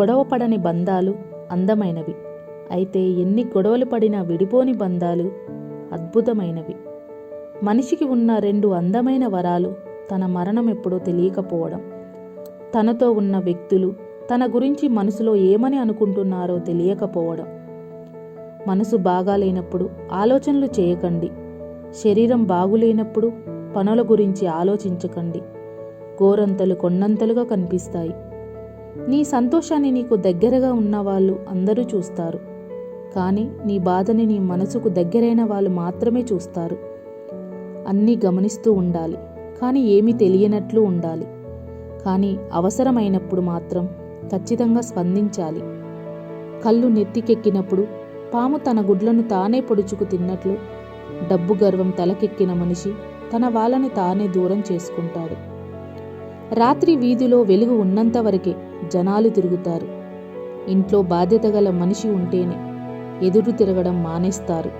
గొడవ పడని బంధాలు అందమైనవి. అయితే ఎన్ని గొడవలు పడినా విడిపోని బంధాలు అద్భుతమైనవి. మనిషికి ఉన్న రెండు అందమైన వరాలు తన మరణం ఎప్పుడో తెలియకపోవడం. తనతో ఉన్న వ్యక్తులు తన గురించి మనసులో ఏమని అనుకుంటున్నారో తెలియకపోవడం. మనసు బాగాలేనప్పుడు ఆలోచనలు చేయకండి. శరీరం బాగులేనప్పుడు పనుల గురించి ఆలోచించకండి. గోరంతలు కొండంతలుగా కనిపిస్తాయి. నీ సంతోషాన్ని నీకు దగ్గరగా ఉన్నవాళ్ళు అందరూ చూస్తారు. కానీ నీ బాధని నీ మనసుకు దగ్గరైన వాళ్ళు మాత్రమే చూస్తారు. అన్నీ గమనిస్తూ ఉండాలి. కానీ ఏమీ తెలియనట్లు ఉండాలి. కానీ అవసరమైనప్పుడు మాత్రం ఖచ్చితంగా స్పందించాలి. కళ్ళు నెత్తికెక్కినప్పుడు పాము తన గుడ్లను తానే పొడుచుకు తిన్నట్లు డబ్బు గర్వం తలకెక్కిన మనిషి తన వాళ్ళని తానే దూరం చేసుకుంటాడు. రాత్రి వీధిలో వెలుగు ఉన్నంత వరకే జనాలు తిరుగుతారు. ఇంట్లో బాధ్యత గల మనిషి ఉంటేనే ఎదురు తిరగడం మానేస్తారు.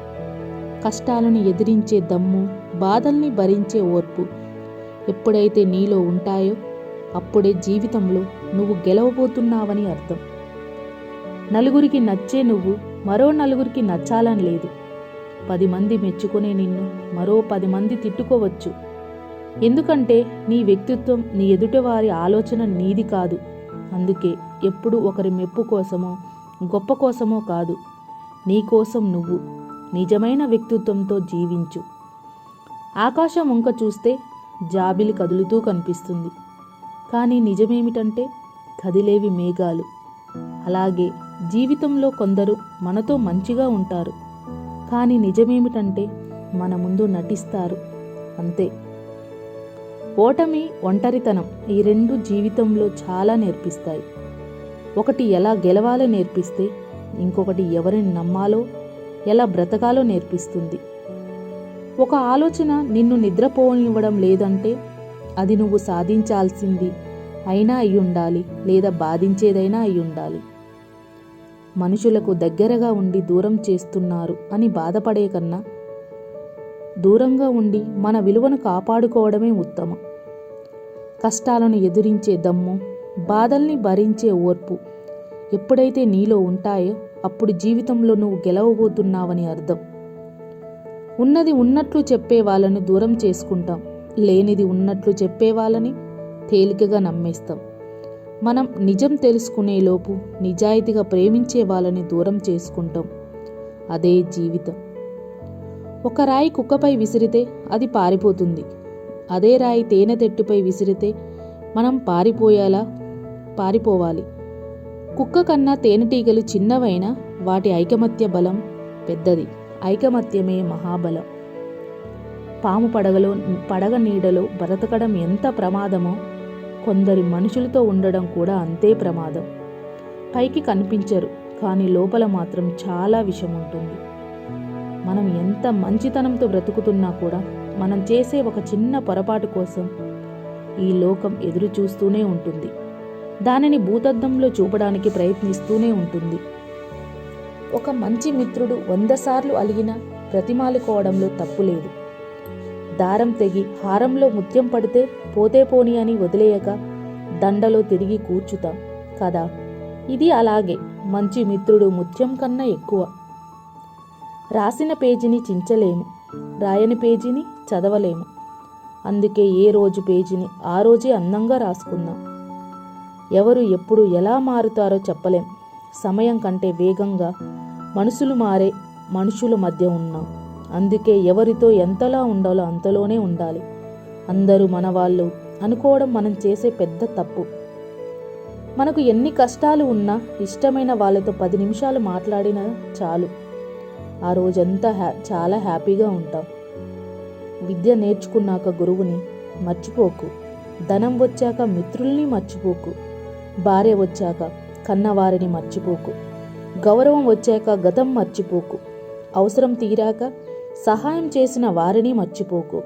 కష్టాలను ఎదిరించే దమ్ము బాధల్ని భరించే ఓర్పు ఎప్పుడైతే నీలో ఉంటాయో అప్పుడే జీవితంలో నువ్వు గెలవబోతున్నావని అర్థం. నలుగురికి నచ్చే నువ్వు మరో నలుగురికి నచ్చాలని లేదు. పది మంది మెచ్చుకునే నిన్ను మరో పది మంది తిట్టుకోవచ్చు. ఎందుకంటే నీ వ్యక్తిత్వం నీ ఎదుటివారి ఆలోచన నీది కాదు. అందుకే ఎప్పుడు ఒకరి మెప్పు కోసమో గొప్ప కోసమో కాదు నీకోసం నువ్వు నిజమైన వ్యక్తిత్వంతో జీవించు. ఆకాశం వంక చూస్తే జాబిలి కదులుతూ కనిపిస్తుంది. కానీ నిజమేమిటంటే కదిలేవి మేఘాలు. అలాగే జీవితంలో కొందరు మనతో మంచిగా ఉంటారు. కానీ నిజమేమిటంటే మన ముందు నటిస్తారు. అంతే. ఓటమి ఒంటరితనం ఈ రెండు జీవితంలో చాలా నేర్పిస్తాయి. ఒకటి ఎలా గెలవాలో నేర్పిస్తే ఇంకొకటి ఎవరిని నమ్మాలో ఎలా బ్రతకాలో నేర్పిస్తుంది. ఒక ఆలోచన నిన్ను నిద్రపోనివ్వడం లేదంటే అది నువ్వు సాధించాల్సింది అయినా అయి ఉండాలి లేదా బాధించేదైనా అయి ఉండాలి. మనుషులకు దగ్గరగా ఉండి దూరం చేస్తున్నారు అని బాధపడే కన్నా దూరంగా ఉండి మన విలువను కాపాడుకోవడమే ఉత్తమం. కష్టాలను ఎదురించే దమ్ము బాధల్ని భరించే ఓర్పు. ఎప్పుడైతే నీలో ఉంటాయో అప్పుడు జీవితంలో నువ్వు గెలవబోతున్నావని అర్థం. ఉన్నది ఉన్నట్లు చెప్పే వాళ్ళని దూరం చేసుకుంటాం. లేనిది ఉన్నట్లు చెప్పే వాళ్ళని తేలికగా నమ్మేస్తాం. మనం నిజం తెలుసుకునే లోపు నిజాయితీగా ప్రేమించే వాళ్ళని దూరం చేసుకుంటాం. అదే జీవితం. ఒక రాయి కుక్కపై విసిరితే అది పారిపోతుంది. అదే రాయి తేనె తెట్టుపై విసిరితే మనం పారిపోయేలా పారిపోవాలి. కుక్క కన్నా తేనెటీగలు చిన్నవైనా వాటి ఐకమత్య బలం పెద్దది. ఐకమత్యమే మహాబలం. పాము పడగలో పడగ నీడలో బ్రతకడం ఎంత ప్రమాదమో కొందరి మనుషులతో ఉండడం కూడా అంతే ప్రమాదం. పైకి కనిపించరు కానీ లోపల మాత్రం చాలా విషం ఉంటుంది మనం ఎంత మంచితనంతో బ్రతుకుతున్నా కూడా మనం చేసే ఒక చిన్న పొరపాటు కోసం ఈ లోకం ఎదురు చూస్తూనే ఉంటుంది. దానిని భూతద్దంలో చూపడానికి ప్రయత్నిస్తూనే ఉంటుంది. ఒక మంచి మిత్రుడు వంద సార్లు అలిగిన ప్రతిమాలుకోవడంలో తప్పు లేదు. దారం తెగి హారంలో ముత్యం పడితే పోతే పోని అని వదిలేయక దండలో తిరిగి కూర్చుతాం కదా? ఇది అలాగే మంచి మిత్రుడు ముత్యం కన్నా ఎక్కువ. రాసిన పేజీని చించలేము. రాయని పేజీని చదవలేము. అందుకే ఏ రోజు పేజీని ఆ రోజే అందంగా రాసుకుందాం. ఎవరు ఎప్పుడు ఎలా మారుతారో చెప్పలేం. సమయం కంటే వేగంగా మనుషులు మారే మనుషుల మధ్య ఉన్నాం. అందుకే ఎవరితో ఎంతలా ఉండాలో అంతలోనే ఉండాలి. అందరూ మన వాళ్ళు అనుకోవడం మనం చేసే పెద్ద తప్పు. మనకు ఎన్ని కష్టాలు ఉన్నా ఇష్టమైన వాళ్ళతో పది నిమిషాలు మాట్లాడినా చాలు. ఆ రోజంతా హ్యా చాలా హ్యాపీగా ఉంటాం. విద్య నేర్చుకున్నాక గురువుని మర్చిపోకు. ధనం వచ్చాక మిత్రుల్ని మర్చిపోకు. భార్య వచ్చాక కన్నవారిని మర్చిపోకు. గౌరవం వచ్చాక గతం మర్చిపోకు. అవసరం తీరాక సహాయం చేసిన వారిని మర్చిపోకు.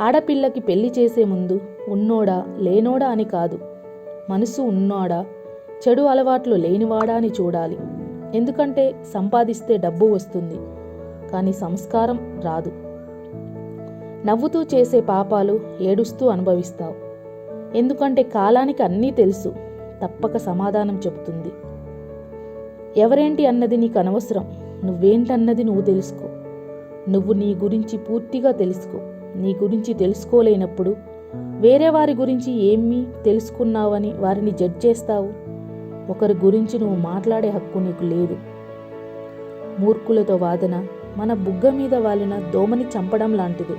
ఆడపిల్లకి పెళ్ళి చేసే ముందు ఉన్నోడా లేనోడా అని కాదు. మనసు ఉన్నోడా చెడు అలవాట్లు లేనివాడా అని చూడాలి. ఎందుకంటే సంపాదిస్తే డబ్బు వస్తుంది. కానీ సంస్కారం రాదు. నవ్వుతూ చేసే పాపాలు ఏడుస్తూ అనుభవిస్తావు. ఎందుకంటే కాలానికి అన్నీ తెలుసు తప్పక సమాధానం చెబుతుంది. ఎవరేంటి అన్నది నీకు అనవసరం నువ్వేంటన్నది నువ్వు తెలుసుకో. నువ్వు నీ గురించి పూర్తిగా తెలుసుకో. నీ గురించి తెలుసుకోలేనప్పుడు వేరే వారి గురించి ఏమీ తెలుసుకున్నావని వారిని జడ్జ్ చేస్తావు? ఒకరి గురించి నువ్వు మాట్లాడే హక్కు నీకు లేదు. మూర్ఖులతో వాదన మన బుగ్గ మీద వాలిన దోమని చంపడం లాంటిది.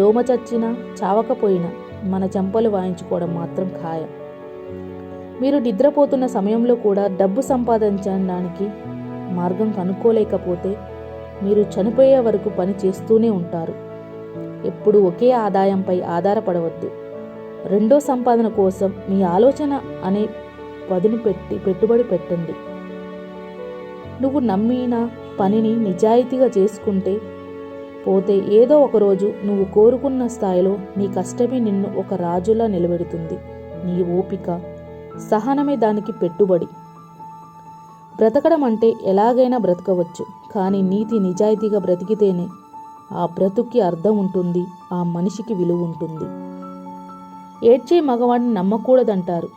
దోమ చచ్చినా చావకపోయినా మన చెంపలు వాయించుకోవడం మాత్రం ఖాయం. మీరు నిద్రపోతున్న సమయంలో కూడా డబ్బు సంపాదించడానికి మార్గం కనుక్కోలేకపోతే మీరు చనిపోయే వరకు పని చేస్తూనే ఉంటారు. ఎప్పుడు ఒకే ఆదాయంపై ఆధారపడవద్దు. రెండో సంపాదన కోసం మీ ఆలోచన అనే పదును పెట్టి పెట్టుబడి పెట్టండి. నువ్వు నమ్మిన పనిని నిజాయితీగా చేసుకుంటే పోతే ఏదో ఒకరోజు నువ్వు కోరుకున్న స్థాయిలో నీ కష్టమే నిన్ను ఒక రాజులా నిలబెడుతుంది. నీ ఓపిక సహనమే దానికి పెట్టుబడి. బ్రతకడం అంటే ఎలాగైనా బ్రతకవచ్చు కానీ నీతి నిజాయితీగా బ్రతికితేనే ఆ బ్రతుక్కి అర్థం ఉంటుంది ఆ మనిషికి విలువ ఉంటుంది. ఏడ్చే మగవాడిని నమ్మకూడదంటారు.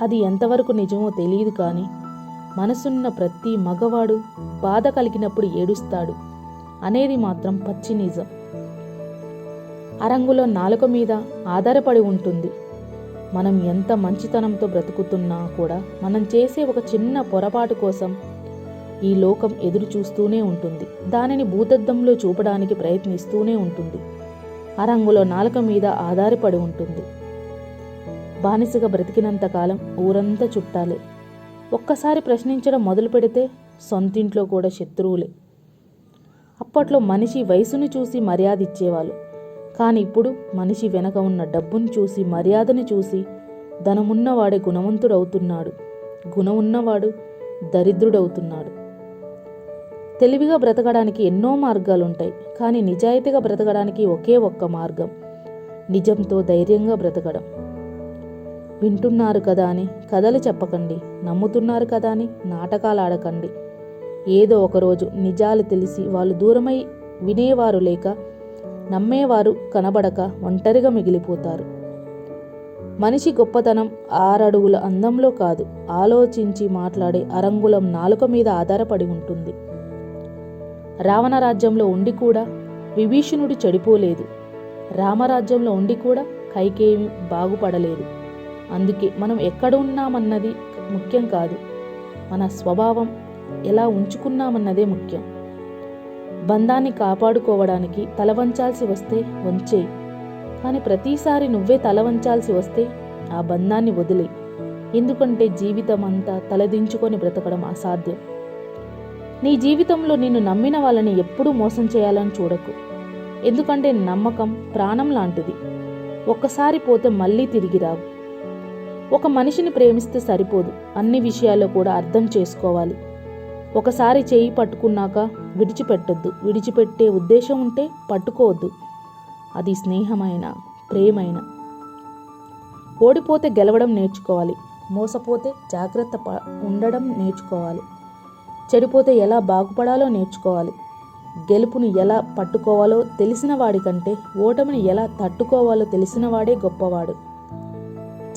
అది ఎంతవరకు నిజమో తెలియదు కానీ మనసున్న ప్రతి మగవాడు బాధ కలిగినప్పుడు ఏడుస్తాడు. అనేది మాత్రం పచ్చి నిజం. అరంగులో నాలుక మీద ఆధారపడి ఉంటుంది. మనం ఎంత మంచితనంతో బ్రతుకుతున్నా కూడా మనం చేసే ఒక చిన్న పొరపాటు కోసం ఈ లోకం ఎదురు చూస్తూనే ఉంటుంది. దానిని భూతద్దంలో చూపడానికి ప్రయత్నిస్తూనే ఉంటుంది. అరంగులో నాలుక మీద ఆధారపడి ఉంటుంది. బానిసగా బ్రతికినంత కాలం ఊరంతా చుట్టాలే. ఒక్కసారి ప్రశ్నించడం మొదలు పెడితే సొంతింట్లో కూడా శత్రువులే. అప్పట్లో మనిషి వయసుని చూసి మర్యాద ఇచ్చేవాళ్ళు. కానీ ఇప్పుడు మనిషి వెనక ఉన్న డబ్బును చూసి మర్యాదను చూసి ధనమున్నవాడే గుణవంతుడవుతున్నాడు. గుణమున్నవాడు దరిద్రుడవుతున్నాడు. తెలివిగా బ్రతకడానికి ఎన్నో మార్గాలుంటాయి. కానీ నిజాయితీగా బ్రతకడానికి ఒకే ఒక్క మార్గం. నిజంతో ధైర్యంగా బ్రతకడం. వింటున్నారు కదా అని కథలు చెప్పకండి. నమ్ముతున్నారు కదా అని నాటకాలు ఆడకండి. ఏదో ఒకరోజు నిజాలు తెలిసి వాళ్ళు దూరమై వినేవారు లేక నమ్మేవారు కనబడక ఒంటరిగా మిగిలిపోతారు. మనిషి గొప్పతనం ఆరడుగుల అందంలో కాదు ఆలోచించి మాట్లాడే అరంగులం నాలుక మీద ఆధారపడి ఉంటుంది. రావణ రాజ్యంలో ఉండి కూడా విభీషణుడు చెడిపోలేదు. రామరాజ్యంలో ఉండి కూడా కైకేమి బాగుపడలేదు. అందుకే మనం ఎక్కడ ఉన్నామన్నది ముఖ్యం కాదు. మన స్వభావం ఎలా ఉంచుకున్నామన్నదే ముఖ్యం. బంధాన్ని కాపాడుకోవడానికి తల వంచాల్సి వస్తే వంచేయి కానీ ప్రతిసారి నువ్వే తల వంచాల్సి వస్తే ఆ బంధాన్ని వదిలే. ఎందుకంటే జీవితం అంతా తలదించుకొని బ్రతకడం అసాధ్యం. నీ జీవితంలో నిన్ను నమ్మిన వాళ్ళని ఎప్పుడూ మోసం చేయాలని చూడకు. ఎందుకంటే నమ్మకం ప్రాణం లాంటిది. ఒక్కసారి పోతే మళ్ళీ తిరిగి రావు. ఒక మనిషిని ప్రేమిస్తే సరిపోదు. అన్ని విషయాల్లో కూడా అర్థం చేసుకోవాలి. ఒకసారి చేయి పట్టుకున్నాక విడిచిపెట్టొద్దు. విడిచిపెట్టే ఉద్దేశం ఉంటే పట్టుకోవద్దు. అది స్నేహమైన ప్రేమైన. ఓడిపోతే గెలవడం నేర్చుకోవాలి. మోసపోతే జాగ్రత్త ప- ఉండడం నేర్చుకోవాలి. చెడిపోతే ఎలా బాగుపడాలో నేర్చుకోవాలి. గెలుపుని ఎలా పట్టుకోవాలో తెలిసిన వాడికంటే ఓటమిని ఎలా తట్టుకోవాలో తెలిసిన వాడే గొప్పవాడు.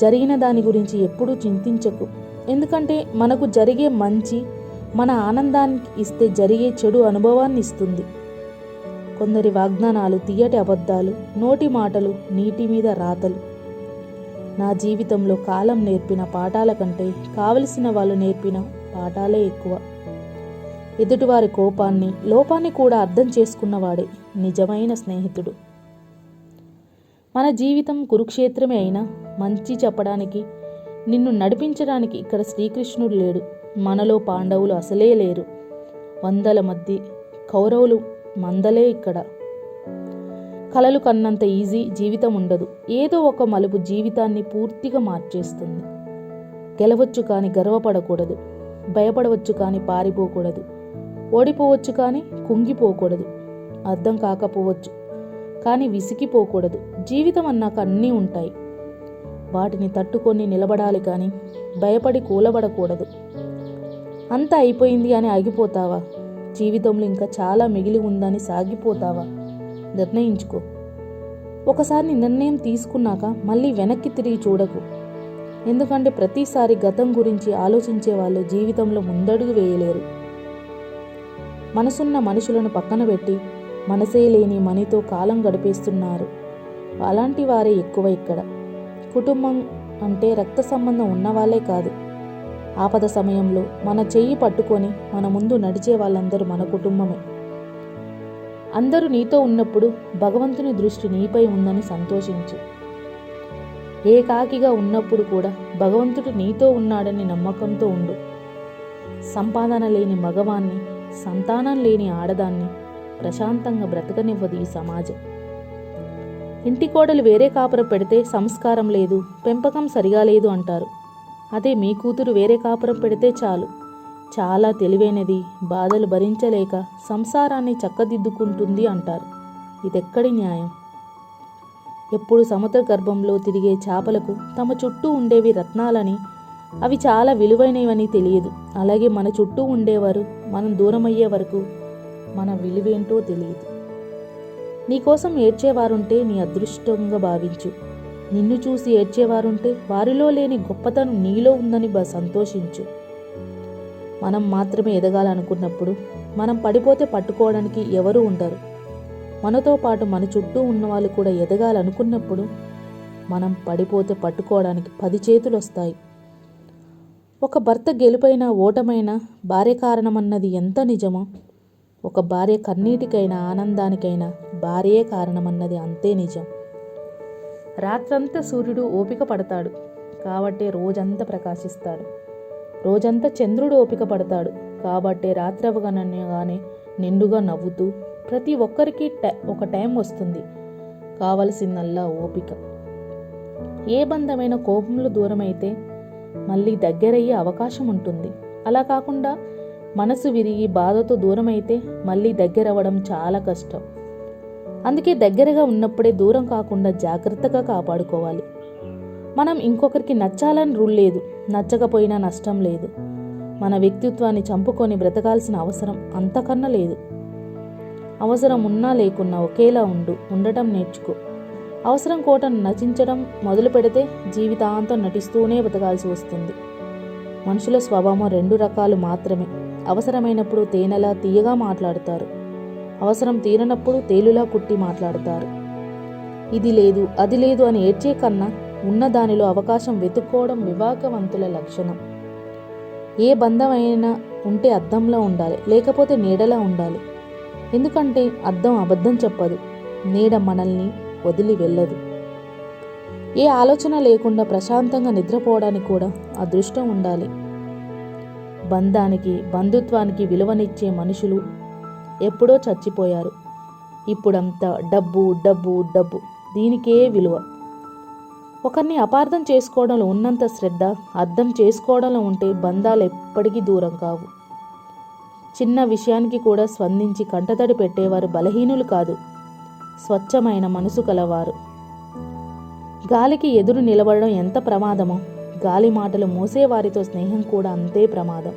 జరిగిన దాని గురించి ఎప్పుడూ చింతించకు. ఎందుకంటే మనకు జరిగే మంచి మన ఆనందానికి ఇస్తే జరిగే చెడు అనుభవాన్ని ఇస్తుంది. కొందరి వాగ్దానాలు తీయటి అబద్ధాలు నోటి మాటలు నీటి మీద రాతలు. నా జీవితంలో కాలం నేర్పిన పాఠాల కంటే కావలసిన వాళ్ళు నేర్పిన పాఠాలే ఎక్కువ. ఎదుటివారి కోపాన్ని లోపాన్ని కూడా అర్థం చేసుకున్నవాడే నిజమైన స్నేహితుడు. మన జీవితం కురుక్షేత్రమే అయినా మంచి చెప్పడానికి నిన్ను నడిపించడానికి ఇక్కడ శ్రీకృష్ణుడు లేడు. మనలో పాండవులు అసలే లేరు. వందల మధ్య కౌరవులు మందలే ఇక్కడ. కలలు కన్నంత ఈజీ జీవితం ఉండదు. ఏదో ఒక మలుపు జీవితాన్ని పూర్తిగా మార్చేస్తుంది. గెలవచ్చు కానీ గర్వపడకూడదు. భయపడవచ్చు కానీ పారిపోకూడదు. ఓడిపోవచ్చు కానీ కుంగిపోకూడదు. అర్థం కాకపోవచ్చు కానీ విసిగిపోకూడదు. జీవితం అన్నాక అన్నీ ఉంటాయి. వాటిని తట్టుకొని నిలబడాలి కానీ భయపడి కూలబడకూడదు. అంతా అయిపోయింది అని ఆగిపోతావా? జీవితంలో ఇంకా చాలా మిగిలి ఉందని సాగిపోతావా? నిర్ణయించుకో. ఒకసారి నిర్ణయం తీసుకున్నాక మళ్ళీ వెనక్కి తిరిగి చూడకు. ఎందుకంటే ప్రతిసారి గతం గురించి ఆలోచించే వాళ్ళు జీవితంలో ముందడుగు వేయలేరు. మనసున్న మనుషులను పక్కన పెట్టి మనసే లేని మనితో కాలం గడిపేస్తున్నారు. అలాంటి వారే ఎక్కువ ఇక్కడ. కుటుంబం అంటే రక్త సంబంధం ఉన్నవాళ్ళే కాదు. ఆపద సమయంలో మన చెయ్యి పట్టుకొని మన ముందు నడిచే వాళ్ళందరూ మన కుటుంబమే. అందరూ నీతో ఉన్నప్పుడు భగవంతుని దృష్టి నీపై ఉందని సంతోషించు. ఏకాకిగా ఉన్నప్పుడు కూడా భగవంతుడు నీతో ఉన్నాడని నమ్మకంతో ఉండు. సంపాదన లేని మగవాన్ని సంతానం లేని ఆడదాన్ని ప్రశాంతంగా బ్రతకనివ్వదు ఈ సమాజం. ఇంటి కోడలు వేరే కాపురం పెడితే సంస్కారం లేదు పెంపకం సరిగా లేదు అంటారు. అదే మీ కూతురు వేరే కాపురం పెడితే చాలు. చాలా తెలివైనది బాధలు భరించలేక సంసారాన్ని చక్కదిద్దుకుంటుంది అంటారు. ఇదెక్కడి న్యాయం? ఎప్పుడు సముద్ర గర్భంలో తిరిగే చేపలకు తమ చుట్టూ ఉండేవి రత్నాలని అవి చాలా విలువైనవని తెలియదు. అలాగే మన చుట్టూ ఉండేవారు మనం దూరమయ్యే వరకు మన విలువేంటో తెలియదు. నీకోసం ఏడ్చేవారుంటే నీ అదృష్టంగా భావించు. నిన్ను చూసి ఏడ్చేవారుంటే వారిలో లేని గొప్పతనం నీలో ఉందని సంతోషించు. మనం మాత్రమే ఎదగాలనుకున్నప్పుడు మనం పడిపోతే పట్టుకోవడానికి ఎవరూ ఉండరు. మనతో పాటు మన చుట్టూ ఉన్న వాళ్ళు కూడా ఎదగాలనుకున్నప్పుడు మనం పడిపోతే పట్టుకోవడానికి పది చేతులు వస్తాయి ఒక భర్త గెలుపైన ఓటమైనా భార్య కారణమన్నది ఎంత నిజమో ఒక భార్య కన్నీటికైనా ఆనందానికైనా భార్యే కారణమన్నది అంతే నిజం. రాత్రంతా సూర్యుడు ఓపిక పడతాడు. కాబట్టే రోజంతా ప్రకాశిస్తాడు. రోజంతా చంద్రుడు ఓపిక పడతాడు. కాబట్టే రాత్రి అవగానే నిండుగా నవ్వుతూ ప్రతి ఒక్కరికి టై ఒక టైం వస్తుంది. కావలసిందల్లా ఓపిక. ఏ బంధమైన కోపంలో దూరమైతే మళ్ళీ దగ్గరయ్యే అవకాశం ఉంటుంది. అలా కాకుండా మనసు విరిగి బాధతో దూరమైతే మళ్ళీ దగ్గరవ్వడం చాలా కష్టం. అందుకే దగ్గరగా ఉన్నప్పుడే దూరం కాకుండా జాగ్రత్తగా కాపాడుకోవాలి. మనం ఇంకొకరికి నచ్చాలని రూల్ లేదు నచ్చకపోయినా నష్టం లేదు. మన వ్యక్తిత్వాన్ని చంపుకొని బ్రతకాల్సిన అవసరం అంతకన్నా లేదు. అవసరం ఉన్నా లేకున్నా ఒకేలా ఉండు ఉండటం నేర్చుకో. అవసరం కోటను నచించడం మొదలు పెడితే జీవితాంతం నటిస్తూనే బ్రతకాల్సి వస్తుంది. మనుషుల స్వభావం రెండు రకాలు మాత్రమే. అవసరమైనప్పుడు తేనెలా తీయగా మాట్లాడతారు. అవసరం తీరనప్పుడు తేలులా కుట్టి మాట్లాడతారు. ఇది లేదు అది లేదు అని ఏడ్చే కన్నా ఉన్న దానిలో అవకాశం వెతుక్కోవడం వివాకవంతుల లక్షణం. ఏ బంధమైనా ఉంటే అద్దంలో ఉండాలి లేకపోతే నీడలా ఉండాలి. ఎందుకంటే అద్దం అబద్ధం చెప్పదు నీడ మనల్ని వదిలి వెళ్ళదు. ఏ ఆలోచన లేకుండా ప్రశాంతంగా నిద్రపోవడానికి కూడా అదృష్టం ఉండాలి. బంధానికి బంధుత్వానికి విలువనిచ్చే మనుషులు ఎప్పుడో చచ్చిపోయారు. ఇప్పుడంతా డబ్బు డబ్బు డబ్బు. దీనికే విలువ. ఒకరిని అపార్థం చేసుకోవడంలో ఉన్నంత శ్రద్ధ అర్థం చేసుకోవడంలో ఉంటే బంధాలు ఎప్పటికీ దూరం కావు. చిన్న విషయానికి కూడా స్పందించి కంటతడి పెట్టేవారు బలహీనులు కాదు. స్వచ్ఛమైన మనసు కలవారు. గాలికి ఎదురు నిలబడడం ఎంత ప్రమాదమో గాలి మాటలు మోసేవారితో స్నేహం కూడా అంతే ప్రమాదం.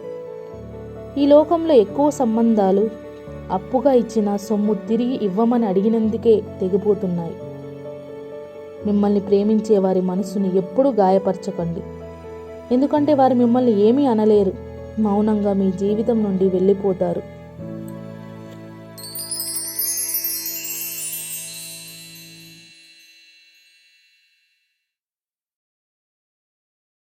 ఈ లోకంలో ఎక్కువ సంబంధాలు అప్పుగా ఇచ్చిన సొమ్ము తిరిగి ఇవ్వమని అడిగినందుకే తెగిపోతున్నాయి. మిమ్మల్ని ప్రేమించే వారి మనసుని ఎప్పుడూ గాయపరచకండి. ఎందుకంటే వారు మిమ్మల్ని ఏమీ అనలేరు. మౌనంగా మీ జీవితం నుండి వెళ్ళిపోతారు.